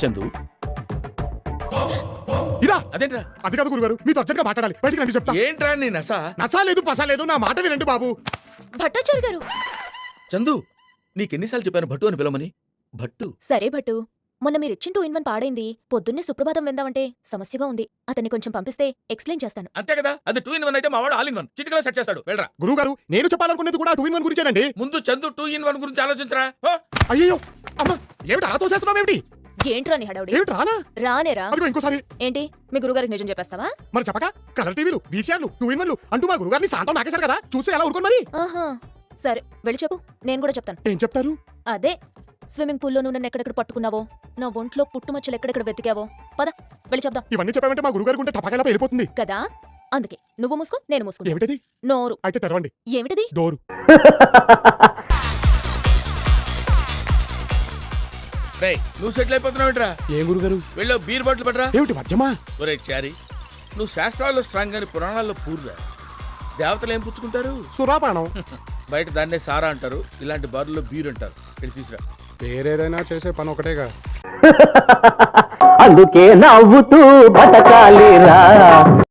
చందు. ఇదా! అదేంట్రా? అది కాదు గురుగారు మీతో అర్జెంట్గా మాట్లాడాలి. బయటికి రండి చెప్తా. ఏంట్రా నీ నస? నసా లేదు పసా లేదు నా మాట వినండి బాబు. భట్టాచారి గారు. చందు నీకెన్నిసార్లు చెప్పాను భట్టు అని పిలవమని? భట్టు. సరే భట్టు మొన్న మీరు ఇచ్చిన టూ ఇన్ వన్ పాడైంది. పొద్దున్నే సుప్రభాతం విందామంటే సమస్యగా ఉంది. అతన్ని కొంచెం పంపిస్తే ఎక్స్ప్లెయిన్ చేస్తాను. అంతే కదా అది టూ ఇన్ వన్ అయితే మా వాడు ఆల్ ఇన్ వన్. చిటికలో సెట్ చేస్తాడు. వెళ్ళరా. గురువు గారు నేను చెప్పాలనుకునేది కూడా టూ ఇన్ వన్ గురించేనండి. ముందు చందు టూ ఇన్ వన్ గురించి ఆలోచించరా! అయ్యో అమ్మ ఏమిటి అలా తోసేస్తున్నావు ఏమిటి? ఏంట్రా నీ హడావుడి? ఏమిటి రానా? రానేరా? అదిగో ఇంకోసారి. ఏంటి? మీ గురుగారికి నిజం చెప్పేస్తావా? మరి చెప్పక? కలర్ టీవీలు వీసీఆర్లు టూ ఇన్ వన్లు అంటూ మా గురుగారిని శాంతం నాకేశారు కదా చూస్తే ఎలా ఊరుకోను మరి? ఆహా. సరే వెళ్ళి చెప్పు. నేను కూడా చెప్తాను. ఏం చెప్తారు? అదే స్విమ్మింగ్ పూల్లో నువ్వు నన్ను ఎక్కడెక్కడ పట్టుకున్నావో నా ఒంట్లో పుట్టుమచ్చలు ఎక్కడెక్కడ వెతికావో. పద వెళ్ళి చెప్దాం. ఇవన్నీ చెప్పామంటే మా గురుగారికి ఉంటే టపకాయలా వెళ్ళిపోతుంది కదా? అందుకే నువ్వు మూసుకో నేను మూసుకుంటా. ఏమిటది? నోరు. అయితే తెరవండి. ఏమిటిది? డోరు. రేయ్ నువ్వు సెటిల్ అయిపోతున్నావు ఏంట్రా? ఏం గురుగారు? వెళ్ళో బీర్ బాటిల్ పట్టరా. ఏమిటి మధ్యమా? ఒరే చారి నువ్వు శాస్త్రాల్లో స్ట్రాంగ్ అని పురాణాల్లో పూర్రా. దేవతలు ఏం పుచ్చుకుంటారు? సురాపానం బయట దాన్నే సారా అంటారు ఇలాంటి బార్లో బీర్ అంటారు. వెళ్ళి తీసురా. పేరేదైనా చేసే పని ఒకటేగా. అందుకే నవ్వుతూ బతకాలిరా.